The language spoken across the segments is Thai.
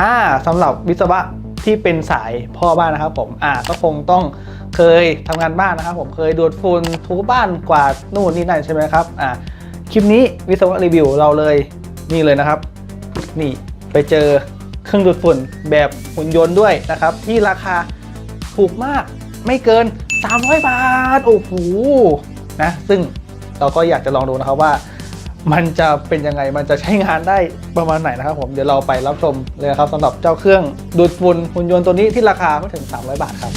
อ่าสำหรับวิศวะที่เป็นสายพ่อบ้านนะครับ ผมอ่าก็คงต้องเคยทำงานบ้านนะครับ ผมเคยดูดฝุ่นถูบ้านกวาดนู่นนี่นั่นใช่ไหมครับอ่าคลิปนี้วิศวะรีวิวเราเลยนี่เลยนะครับ นี่ไปเจอเครื่องดูดฝุ่นแบบหุ่นยนต์ด้วยนะครับ ที่ราคาถูกมากไม่เกิน 300 บาท โอ้โหนะ ซึ่งเราก็อยากจะลองดูนะครับว่า มันจะเป็นยังไง มันจะใช้งานได้ประมาณไหนนะครับผมเดี๋ยวเราไปรับชมเลยครับสำหรับเจ้าเครื่องดูดฝุ่นหุ่นยนต์ตัวนี้ที่ราคาไม่ถึง 300 บาทครับ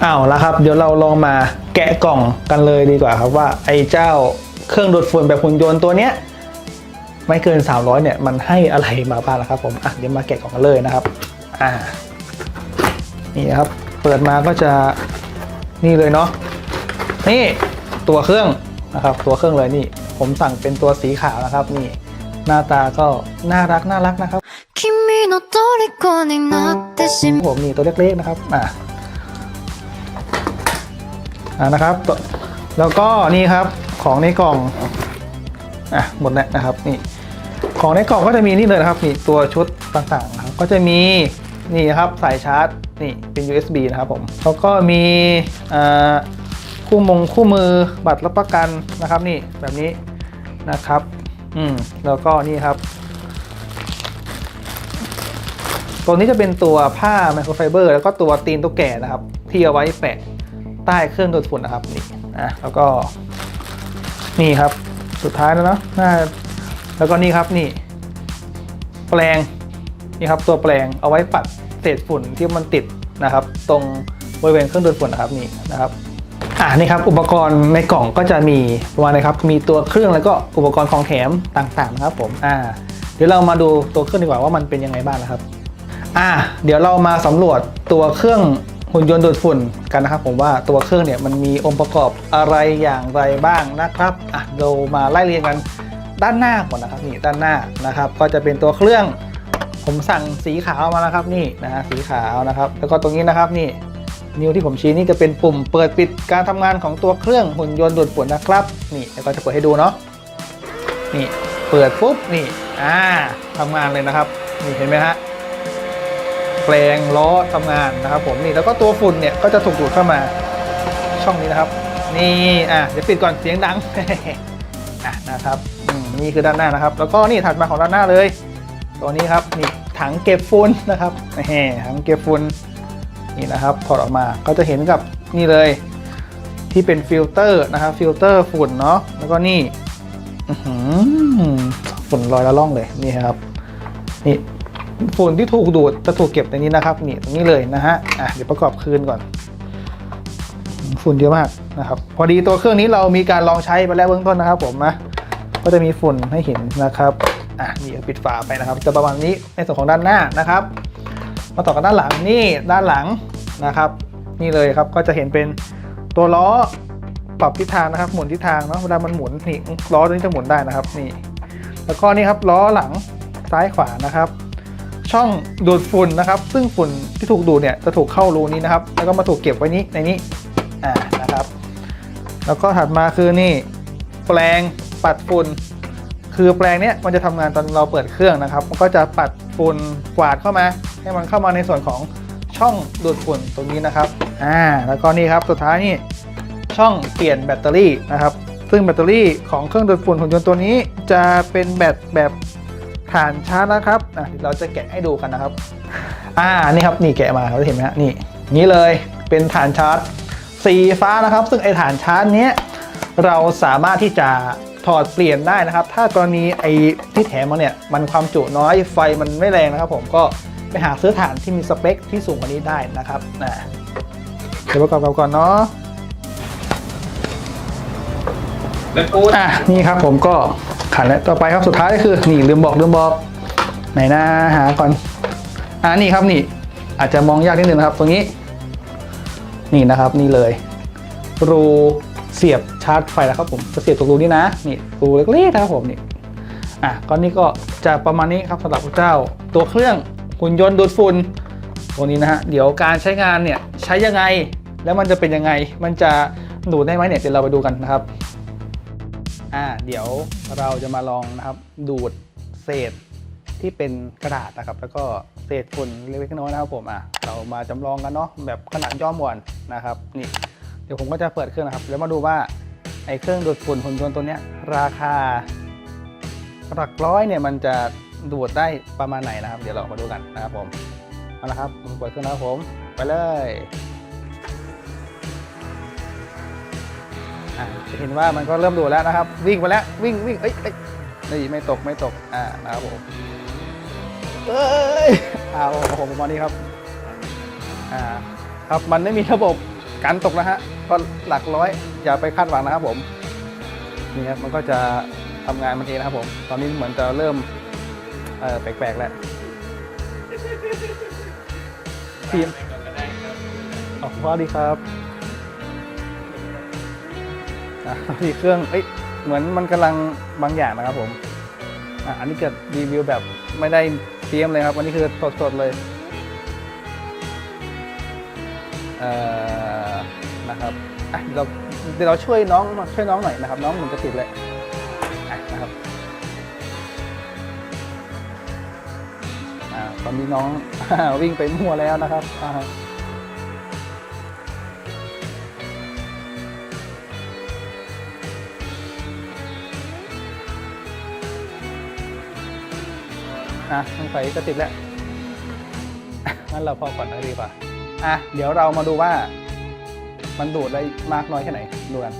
เอาและครับ เดี๋ยวเราลองมาแกะกล่องกันเลยดีกว่าครับว่าไอ้เจ้าเครื่องดูดฝุ่นแบบหุ่นยนต์ตัวเนี้ย ไม่เกิน 300 เนี่ย มันให้อะไรมาบ้างนะครับผมอะเดี๋ยวมาแกะของกันเลยนะครับอ่านี่ครับ เปิดมาก็จะนี่เลยเนาะนี่ตัวเครื่องนะครับ ตัวเครื่องเลยนี่ ผมสั่งเป็นตัวสีขาวนะครับ นี่ หน้าตาก็น่ารักน่ารักนะครับผมนี่ตัวเล็กๆนะครับอ่าอ่านะครับ แล้วก็นี่ครับของในกล่องอะหมดแล้วนะครับนี่ ของในกล่องก็จะมีนี่เลยนะครับนี่ตัวชุดต่างๆนะครับก็จะมีนี่ครับสายชาร์จนี่เป็น USB นะครับผมแล้วก็มีคู่มงคู่มือบัตรรับประกันนะครับนี่แบบนี้นะครับอืมแล้วก็นี่ครับ ตัวนี้จะเป็นตัวผ้าไมโครไฟเบอร์แล้วก็ตัวตีนตุ๊กแกนะครับ ที่เอาไว้แปะใต้เครื่องดูดฝุ่นนะครับนี่นะแล้วก็นี่ครับสุดท้ายแล้วเนอะน่า แล้วก็นี่ครับนี่ แปลงนี่ครับตัวแปลงเอาไว้ปัดเศษฝุ่นที่มันติดนะครับ ตรงบริเวณเครื่องดูดฝุ่นนะครับนี่นะครับอ่านี่ครับอุปกรณ์ในกล่องก็จะมีประมาณนะครับ มีตัวเครื่องแล้วก็อุปกรณ์ของแถมต่างๆนะครับผมอ่าเดี๋ยวเรามาดูตัวเครื่องดีกว่าว่ามันเป็นยังไงบ้างนะครับอะเดี๋ยวเรามาสำรวจตัวเครื่องหุ่นยนต์ดูดฝุ่นกันนะครับ ผมว่าตัวเครื่องเนี่ยมันมีองค์ประกอบอะไรอย่างไรบ้างนะครับอะเรามาไล่เรียงกัน ด้านหน้าก่อนนะครับนี่ด้านหน้านะครับก็จะเป็นตัวเครื่อง ผมสั่งสีขาวมานะครับนี่นะฮะสีขาวนะครับ แล้วก็ตรงนี้นะครับนี่นิ้วที่ผมชี้นี่จะเป็นปุ่มเปิดปิดการทำงานของตัวเครื่องหุ่นยนต์ดูดฝุ่นนะครับ นี่แล้วก็จะเปิดให้ดูเนาะนี่เปิดปุ๊บนี่อ่าทำงานเลยนะครับนี่เห็นไหมฮะแปลงล้อทำงานนะครับ ผมนี่แล้วก็ตัวฝุ่นเนี่ยก็จะถูกดูดเข้ามาช่องนี้นะครับ นี่อะเดี๋ยวปิดก่อนเสียงดังอะนะครับ นี่คือด้านหน้านะครับ แล้วก็นี่ถัดมาของด้านหน้าเลยตัวนี้ครับนี่ถังเก็บฝุ่นนะครับแหมถังเก็บฝุ่นนี่นะครับถอดออกมาก็จะเห็นกับนี่เลย ที่เป็นฟิลเตอร์นะครับฟิลเตอร์ฝุ่นเนาะแล้วก็นี่ฝุ่นลอยละล่องเลยนี่ครับนี่ฝุ่นที่ถูกดูดจะถูกเก็บในนี้นะครับนี่ตรงนี้เลยนะฮะอะเดี๋ยวประกอบคืนก่อน ฝุ่นเยอะมากนะครับ พอดีตัวเครื่องนี้เรามีการลองใช้ไปแล้วเบื้องต้นนะครับผมนะ ก็จะมีฝุ่นให้เห็นนะครับอะนี่ปิดฝาไปนะครับ จะประมาณนี้ในส่วนของด้านหน้านะครับ มาต่อกันด้านหลังนี่ด้านหลังนะครับ นี่เลยครับก็จะเห็นเป็นตัวล้อปรับทิศทางนะครับ หมุนทิศทางเนาะเวลามันหมุนนี่ล้อตัวนี้จะหมุนได้นะครับนี่แล้วก็นี่ครับล้อหลังซ้ายขวานะครับ ช่องดูดฝุ่นนะครับ ซึ่งฝุ่นที่ถูกดูดเนี่ยจะถูกเข้ารูนี้นะครับ แล้วก็มาถูกเก็บไว้นี้ในนี้อ่านะครับ แล้วก็ถัดมาคือนี่ แปลงปัดฝุ่นคือแปลงเนี้ยมันจะทำงานตอนเราเปิดเครื่องนะครับ มันก็จะปัดฝุ่นกวาดเข้ามา ให้มันเข้ามาในส่วนของช่องดูดฝุ่นตรงนี้นะครับอ่าแล้วก็นี่ครับสุดท้ายนี่ช่องเปลี่ยนแบตเตอรี่นะครับ ซึ่งแบตเตอรี่ของเครื่องดูดฝุ่นหุ่นยนต์ตัวนี้ จะเป็นแบตแบบฐานชาร์จนะครับอะเดี๋ยวเราจะแกะให้ดูกันนะครับ อ่านี่ครับนี่แกะมาเราเห็นไหมฮะนี่นี้เลยเป็นฐานชาร์จสีฟ้านะครับ ซึ่งไอฐานชาร์จเนี้ย เราสามารถที่จะถอดเปลี่ยนได้นะครับ ถ้ากรณีไอที่แถมมาเนี่ยมันความจุน้อยไฟมันไม่แรงนะครับ ผมก็ไปหาซื้อฐานที่มีสเปคที่สูงกว่านี้ได้นะครับนะเดี๋ยวประกอบกันก่อนเนาะแล้วกูอะนี่ครับผมก็ขันแล้วต่อไปครับสุดท้ายก็คือนี่ลืมบอกลืมบอกไหนนะหาก่อนอ่านี่ครับนี่ อาจจะมองยากนิดนึงนะครับ ตรงนี้ นี่นะครับนี่เลย รูเสียบชาร์จไฟแล้วครับผมจะเสียบตรงรูนี้นะนี่รูเล็กๆนะครับผมนี่อะก็นี่ก็จะประมาณนี้ครับสำหรับเจ้าตัวเครื่องหุ่นยนต์ดูดฝุ่นตัวนี้นะฮะเดี๋ยวการใช้งานเนี่ยใช้ยังไง แล้วมันจะเป็นยังไง มันจะดูดได้ไหมเนี่ยเดี๋ยวเราไปดูกันนะครับอ่าเดี๋ยวเราจะมาลองนะครับดูดเศษที่เป็นกระดาษนะครับ แล้วก็เศษฝุ่นเล็กๆน้อยๆนะครับผมอะเรามาจำลองกันเนาะแบบขนาดย่อมก่อนนะครับนี่เดี๋ยวผมก็จะเปิดเครื่องนะครับ แล้วมาดูว่า ไอ้เครื่องดูดฝุ่นหุ่นยนต์ตัวเนี้ยราคาหลักร้อยเนี่ยมันจะดูดได้ประมาณไหนนะครับ เดี๋ยวเรามาดูกันนะครับผมเอาละครับผมเปิดเครื่องแล้วครับผมไปเลยอะจะเห็นว่ามันก็เริ่มดูดแล้วนะครับ วิ่งไปแล้ววิ่งวิ่งเอ้ยเอ้ยนี่ไม่ตกไม่ตกอ่านะครับผมเอ้ยเอาผมประมาณนี้ครับอ่าครับมันไม่มีระบบการตกนะฮะก็หลักร้อย อย่าไปคาดหวังนะครับผมนี่ครับมันก็จะทำงานมันเองนะครับผม ตอนนี้เหมือนจะเริ่มแปลกๆแล้วทีมอ๋อสวัสดีครับอะสวัสดีเครื่องเอ้ยเหมือนมันกำลังบางอย่างนะครับผมอะอันนี้เกิดรีวิวแบบไม่ได้เตรียมเลยครับวันนี้คือสดๆเลยเอ่อนะครับ อะเดี๋ยวเราเดี๋ยวเราช่วยน้องช่วยน้องหน่อยนะครับ น้องเหมือนจะติดเลยอะนะครับอ่าตอนนี้น้อง วิ่งไปมั่วแล้วนะครับอ่าอะสงสัยจะติดแล้วงั้นเราพอก่อนนะดีกว่าอะเดี๋ยวเรามาดูว่า มันดูดได้มากน้อยแค่ไหนดูกัน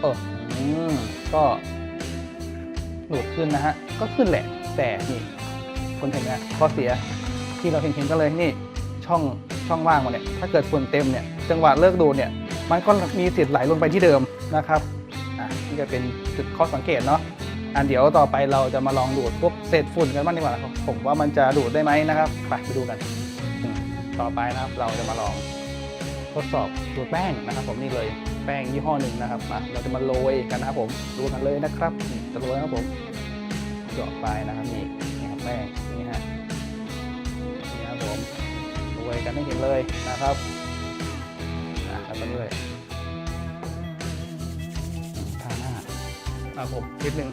เอออืมก็ดูดขึ้นนะฮะ ก็ขึ้นแหละ แต่นี่คนเห็นไหมข้อเสียที่เราเห็นเห็นกันเลยนี่ช่องช่องว่างมาเนี่ย ถ้าเกิดฝุ่นเต็มเนี่ย จังหวะเลิกดูดเนี่ย มันก็มีสิทธิ์ไหลลงไปที่เดิมนะครับ อะนี่จะเป็นจุดข้อสังเกตเนาะอันเดี๋ยวต่อไปเราจะมาลองดูดพวกเศษฝุ่นกันบ้างดีกว่าครับผมว่ามันจะดูดได้ไหมนะครับ ไปไปดูกัน ต่อไปนะครับเราจะมาลองทดสอบดูดแป้งนะครับ ผมนี่เลยแป้งยี่ห้อหนึ่งนะครับมาเราจะมาโรยกันนะครับผมดูกันเลยนะครับจะโรยนะครับผมเจาะไปนะครับนี่นี่ครับแป้งนี่ฮะนี่ครับผมโรยกันให้เห็นเลยนะครับอะแล้วก็ด้วยทาหน้าครับผมนิดนึง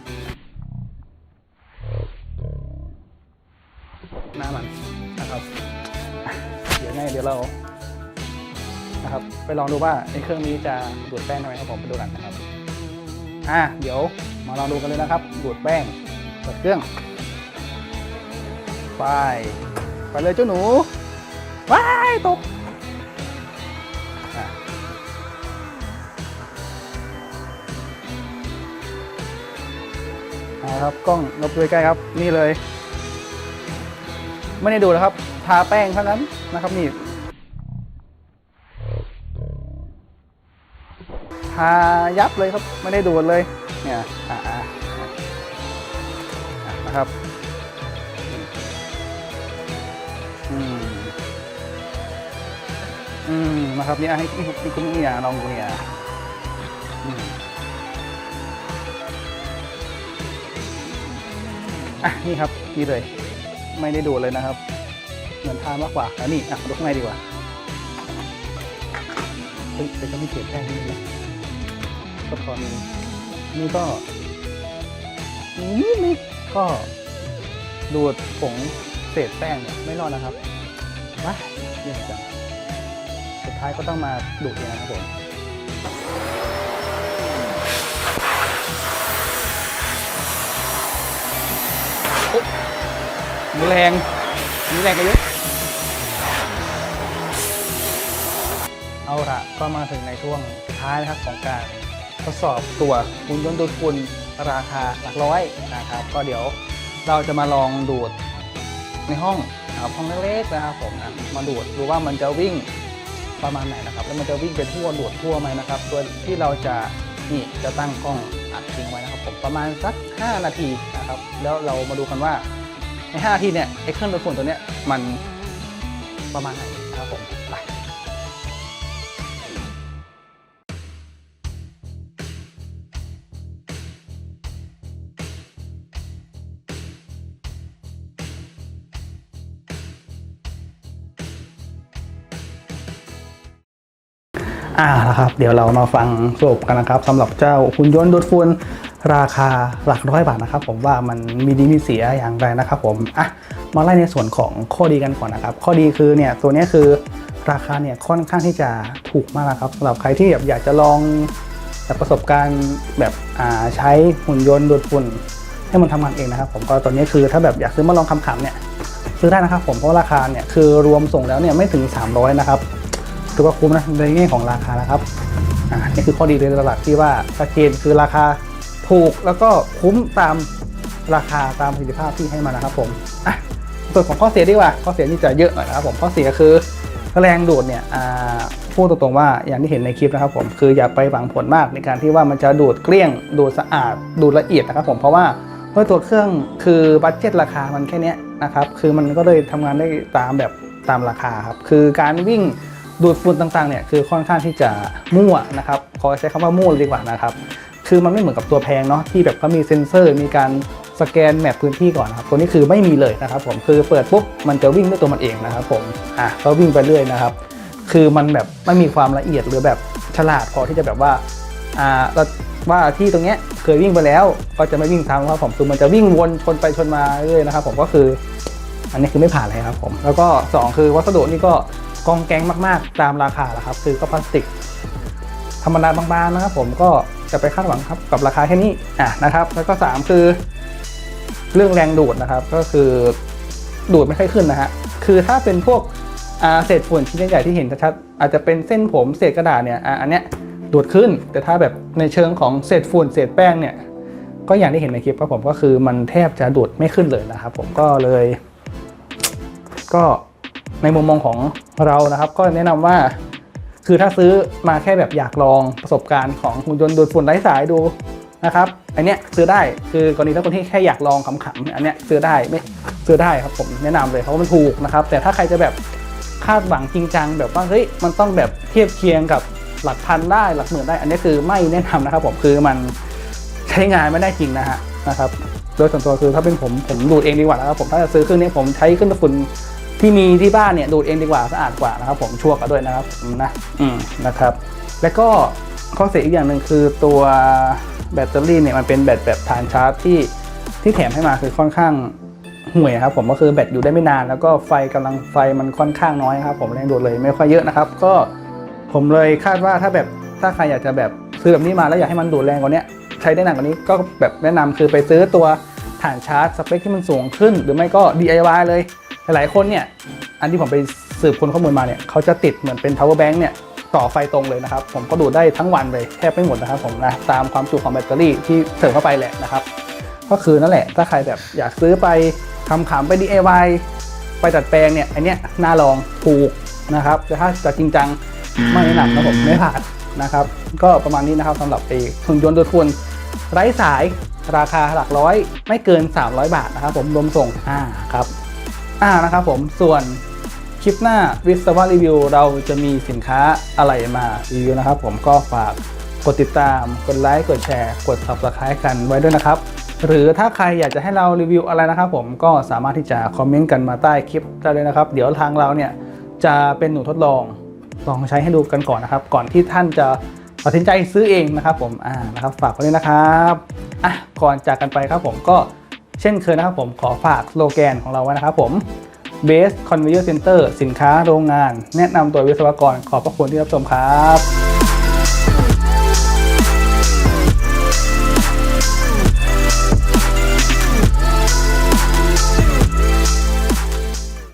ลองดูว่าไอ้เครื่องนี้จะดูดแป้งได้ไหมครับผมไปดูกันนะครับอะเดี๋ยวมาลองดูกันเลยนะครับ ดูดแป้งเปิดเครื่อง ไป ไปเลยเจ้าหนูว้ายตกอะครับกล้องนบดูใกล้ครับนี่เลย ไม่ได้ดูนะครับ ทาแป้งเท่านั้นนะครับ นี่ ทายับเลยครับ ไม่ได้ดูดเลย เนี่ยนะครับอืมอืมนะครับนี่ให้ให้คุณเนี่ยลองดูเนี่ยอะนี่ครับนี่เลย ไม่ได้ดูดเลยนะครับ เหมือนทานมากกว่าอันนี้อะดูข้างในดีกว่าเฮ้ยแต่ก็ไม่เขียนแป้งนี่นะ ก็พอมีนี่ก็ นี่นี่ก็ดูดผงเศษแป้งเนี่ยไม่รอดนะครับว้าเยี่ยมจังสุดท้ายก็ต้องมาดูดเองนะครับผมมีแรงมีแรงกันเยอะเอาละก็มาถึงในช่วงสุดท้ายนะครับของการ ทดสอบตัวหุ่นยนต์ดูดฝุ่นราคาหลักร้อยนะครับ ก็เดี๋ยวเราจะมาลองดูดในห้องนะครับห้องเล็กๆนะครับผมอะมาดูดดูว่ามันจะวิ่งประมาณไหนนะครับ แล้วมันจะวิ่งเป็นทั่วดูดทั่วไหมนะครับโดยที่เราจะนี่จะตั้งกล้องอัดทิ้งไว้นะครับผมประมาณสัก 5 นาทีนะครับ แล้วเรามาดูกันว่าใน5นาทีเนี่ยไอ้เครื่องดูดฝุ่นตัวเนี้ยมันประมาณไหนนะครับผม อ่านะครับ เดี๋ยวเรามาฟังสรุปกันนะครับสำหรับเจ้าหุ่นยนต์ดูดฝุ่นราคาหลักร้อยบาทนะครับ ผมว่ามันมีดีมีเสียอย่างไรนะครับ ผมอะมาไล่ในส่วนของข้อดีกันก่อนนะครับ ข้อดีคือเนี่ยตัวนี้คือราคาเนี่ยค่อนข้างที่จะถูกมากนะครับสำหรับใครที่แบบอยากจะลองแบบประสบการณ์แบบอ่าใช้หุ่นยนต์ดูดฝุ่นให้มันทำงานเองนะครับ ผมก็ตัวนี้คือถ้าแบบอยากซื้อมาลองคำๆเนี่ยซื้อได้นะครับ ผมเพราะราคาเนี่ยคือรวมส่งแล้วเนี่ยไม่ถึง 300 นะครับ ถือว่าคุ้มนะในแง่ของราคานะครับอ่านี่คือข้อดีในตลาดที่ว่าชัดเจนคือราคาถูกแล้วก็คุ้มตามราคาตามประสิทธิภาพที่ให้มานะครับผมอะส่วนของข้อเสียดีกว่าข้อเสียนี่จะเยอะหน่อยนะครับผมข้อเสียคือแรงดูดเนี่ยอ่าพูดตรงๆว่าอย่างที่เห็นในคลิปนะครับผมคืออย่าไปหวังผลมากในการที่ว่ามันจะดูดเกลี้ยง ดูดสะอาด ดูดละเอียดนะครับผมเพราะว่าด้วยตัวเครื่องคือบัตเจ็ตราคามันแค่นี้นะครับคือมันก็เลยทำงานได้ตามแบบตามราคาครับคือการวิ่ง ดูดฝุ่นต่างๆเนี่ยคือค่อนข้างที่จะมั่วนะครับขอใช้คำว่ามั่วเลยดีกว่านะครับคือมันไม่เหมือนกับตัวแพงเนาะที่แบบเขามีเซ็นเซอร์ มีการสแกนแมปพื้นที่ก่อนนะครับตัวนี้คือไม่มีเลยนะครับผมคือเปิดปุ๊บมันจะวิ่งด้วยตัวมันเองนะครับผมอะก็วิ่งไปเรื่อยนะครับ คือมันแบบไม่มีความละเอียดหรือแบบฉลาดพอที่จะแบบว่าอ่าเราว่าที่ตรงเนี้ยเคยวิ่งไปแล้วก็จะไม่วิ่งซ้ำครับผมคือมันจะวิ่งวนชนไปชนมาเรื่อยนะครับ ผมก็คือ อันนี้คือไม่ผ่านเลยครับผมแล้วก็ 2 คือวัสดุนี่ก็ กองแกงมากๆ ตามราคาแหละครับ คือก็พลาสติก ธรรมดาบางๆนะครับ ผมก็จะไปคาดหวังครับกับราคาแค่นี้อะนะครับ แล้วก็ 3 คือ เรื่องแรงดูดนะครับ ก็คือดูดไม่ค่อยขึ้นนะฮะคือถ้าเป็นพวกเศษฝุ่นชิ้นใหญ่ๆที่เห็นชัดๆอาจจะเป็นเส้นผมเศษกระดาษเนี่ยอันเนี้ยดูดขึ้น แต่ถ้าแบบในเชิงของเศษฝุ่นเศษแป้งเนี่ยก็อย่างที่เห็นในคลิปครับผมก็คือมันแทบจะดูดไม่ขึ้นเลยนะครับ ผมก็เลย ก็ ในมุมมองของเรานะครับ ก็แนะนำว่า คือถ้าซื้อมาแค่แบบอยากลองประสบการณ์ของหุ่นยนต์ดูดฝุ่นไร้สายดูนะครับอันเนี้ยซื้อได้คือกรณีถ้าคนที่แค่อยากลองขำๆอันเนี้ยซื้อได้ไม่ซื้อได้ครับผมแนะนำเลยเพราะว่ามันถูกนะครับ แต่ถ้าใครจะแบบคาดหวังจริงจังแบบว่าเฮ้ยมันต้องแบบเทียบเคียงกับหลักพันได้หลักหมื่นได้ อันนี้คือไม่แนะนำนะครับ ผมคือมันใช้งานไม่ได้จริงนะฮะนะครับ โดยส่วนตัวคือถ้าเป็นผมผมดูดเองดีกว่านะครับผมถ้าจะซื้อเครื่องนี้ผมใช้เครื่องดูดฝุ่น ที่มีที่บ้านเนี่ยดูดเองดีกว่าสะอาดกว่านะครับ ผมชัวร์กันด้วยนะครับอืมนะอืมนะครับ แล้วก็ข้อเสียอีกอย่างหนึ่งคือตัวแบตเตอรี่เนี่ยมันเป็นแบตแบบฐานชาร์จที่ที่แถมให้มาคือค่อนข้างห่วยครับผมก็คือแบตอยู่ได้ไม่นาน แล้วก็ไฟกำลังไฟมันค่อนข้างน้อยครับผมแรงดูดเลยไม่ค่อยเยอะนะครับ ก็ผมเลยคาดว่าถ้าแบบถ้าใครอยากจะแบบซื้อแบบนี้มาแล้วอยากให้มันดูดแรงกว่านี้ใช้ได้นานกว่านี้ก็แบบแนะนำคือไปซื้อตัวฐานชาร์จสเปคที่มันสูงขึ้น หรือไม่ก็ DIY เลย หลายๆคนเนี่ยอันที่ผมไปสืบค้นข้อมูลมาเนี่ยเขาจะติดเหมือนเป็น power bank เนี่ยต่อไฟตรงเลยนะครับ ผมก็ดูดได้ทั้งวันเลยแทบไม่หมดนะครับผมนะตามความจุของแบตเตอรี่ที่เสริมเข้าไปแหละนะครับ ก็คือนั่นแหละถ้าใครแบบอยากซื้อไปทำขำไป DIY ไปดัดแปลงเนี่ยอันเนี้ยน่าลองถูกนะครับแต่ถ้าจะจริงจังไม่แนะนำนะผมไม่ผ่านนะครับ ก็ประมาณนี้นะครับสำหรับไอ้หุ่นยนต์ดูดฝุ่นไร้สายราคาหลักร้อยไม่เกิน 300 บาทนะครับ ผมรวมส่งอ่าครับ อ่านะครับผมส่วนคลิปหน้าวิศวะรีวิว เราจะมีสินค้าอะไรมารีวิวนะครับ ผมก็ฝากกดติดตาม กดไลค์ กดแชร์ กด subscribe กันไว้ด้วยนะครับ หรือถ้าใครอยากจะให้เรารีวิวอะไรนะครับ ผมก็สามารถที่จะคอมเมนต์กันมาใต้คลิปได้เลยนะครับ เดี๋ยวทางเราเนี่ยจะเป็นหนูทดลองลองใช้ให้ดูกันก่อนนะครับ ก่อนที่ท่านจะตัดสินใจซื้อเองนะครับ ผมอ่านะครับ ฝากไว้ด้วยนะครับอะก่อนจากกันไปครับผมก็ เช่นเคยนะครับผมขอฝากโลแกนของเราไว้นะครับผม Base Conveyor Center สินค้าโรงงาน แนะนำตัววิศวกรขอบพระคุณที่รับชมครับ